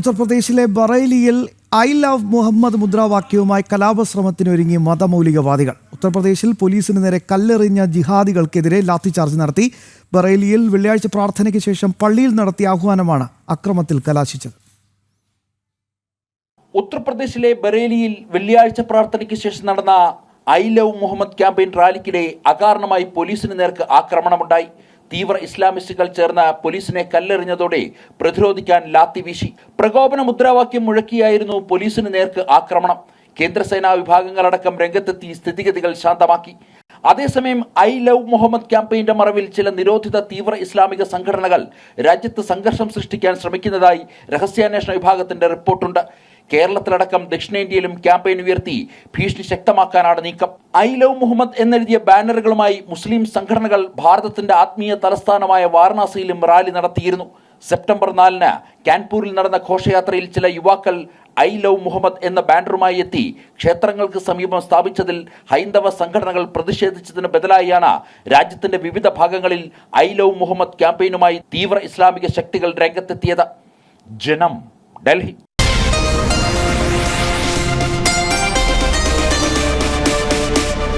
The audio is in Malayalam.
ഉത്തർപ്രദേശിലെ ബറേലിയിൽ ഐ ലവ് മുഹമ്മദ് മുദ്രാവാക്യവുമായി കലാപശ്രമത്തിനൊരുങ്ങി മതമൗലികവാദികൾ. ഉത്തർപ്രദേശിൽ പോലീസിന് നേരെ കല്ലെറിഞ്ഞ ജിഹാദികൾക്കെതിരെ ലാത്തിചാർജ് നടത്തി. ബറേലിയിൽ വെള്ളിയാഴ്ച പ്രാർത്ഥനയ്ക്ക് ശേഷം പള്ളിയിൽ നടത്തിയ ആഹ്വാനമാണ് അക്രമത്തിൽ കലാശിച്ചത്. ഉത്തർപ്രദേശിലെ ബറേലിയിൽ വെള്ളിയാഴ്ച പ്രാർത്ഥനയ്ക്ക് ശേഷം നടന്ന ഐ ലവ് മുഹമ്മദ് ക്യാമ്പയിൻ റാലിക്കിടെ അകാരണമായി പോലീസിന് നേർക്ക് ആക്രമണമുണ്ടായി. തീവ്ര ഇസ്ലാമിസ്റ്റുകൾ ചേർന്ന പോലീസിനെ കല്ലെറിഞ്ഞതോടെ പ്രതിരോധിക്കാൻ ലാത്തി വീശി പ്രകോപന മുദ്രാവാക്യം മുഴക്കിയായിരുന്നു പോലീസിന് നേർക്ക് ആക്രമണം. കേന്ദ്രസേനാ വിഭാഗങ്ങളടക്കം രംഗത്തെത്തി സ്ഥിതിഗതികൾ ശാന്തമാക്കി. അതേസമയം ഐ ലവ് മുഹമ്മദ് ക്യാമ്പയിന്റെ മറവിൽ ചില നിരോധിത തീവ്ര ഇസ്ലാമിക സംഘടനകൾ രാജ്യത്ത് സംഘർഷം സൃഷ്ടിക്കാൻ ശ്രമിക്കുന്നതായി രഹസ്യാന്വേഷണ വിഭാഗത്തിന്റെ റിപ്പോർട്ടുണ്ട്. കേരളത്തിലടക്കം ദക്ഷിണേന്ത്യയിലും ക്യാമ്പയിൻ ഉയർത്തി. ഭീഷണി ശക്തമാക്കാനാണ് നീക്കം. ഐ ലവ് മുഹമ്മദ് എന്നെഴുതിയ ബാനറുകളുമായി മുസ്ലിം സംഘടനകൾ ഭാരതത്തിന്റെ ആത്മീയ തലസ്ഥാനമായ വാരണാസിയിലും റാലി നടത്തിയിരുന്നു. സെപ്റ്റംബർ നാലിന് കാൻപൂരിൽ നടന്ന ഘോഷയാത്രയിൽ ചില യുവാക്കൾ ഐ ലവ് മുഹമ്മദ് എന്ന ബാനറുമായി എത്തി. ക്ഷേത്രങ്ങൾക്ക് സമീപം സ്ഥാപിച്ചതിൽ ഹൈന്ദവ സംഘടനകൾ പ്രതിഷേധിച്ചതിന് ബദലായാണ് രാജ്യത്തിന്റെ വിവിധ ഭാഗങ്ങളിൽ ഐ ലവ് മുഹമ്മദ് ക്യാമ്പയിനുമായി തീവ്ര ഇസ്ലാമിക ശക്തികൾ രംഗത്തെത്തിയത്. ജനം ഡൽഹി.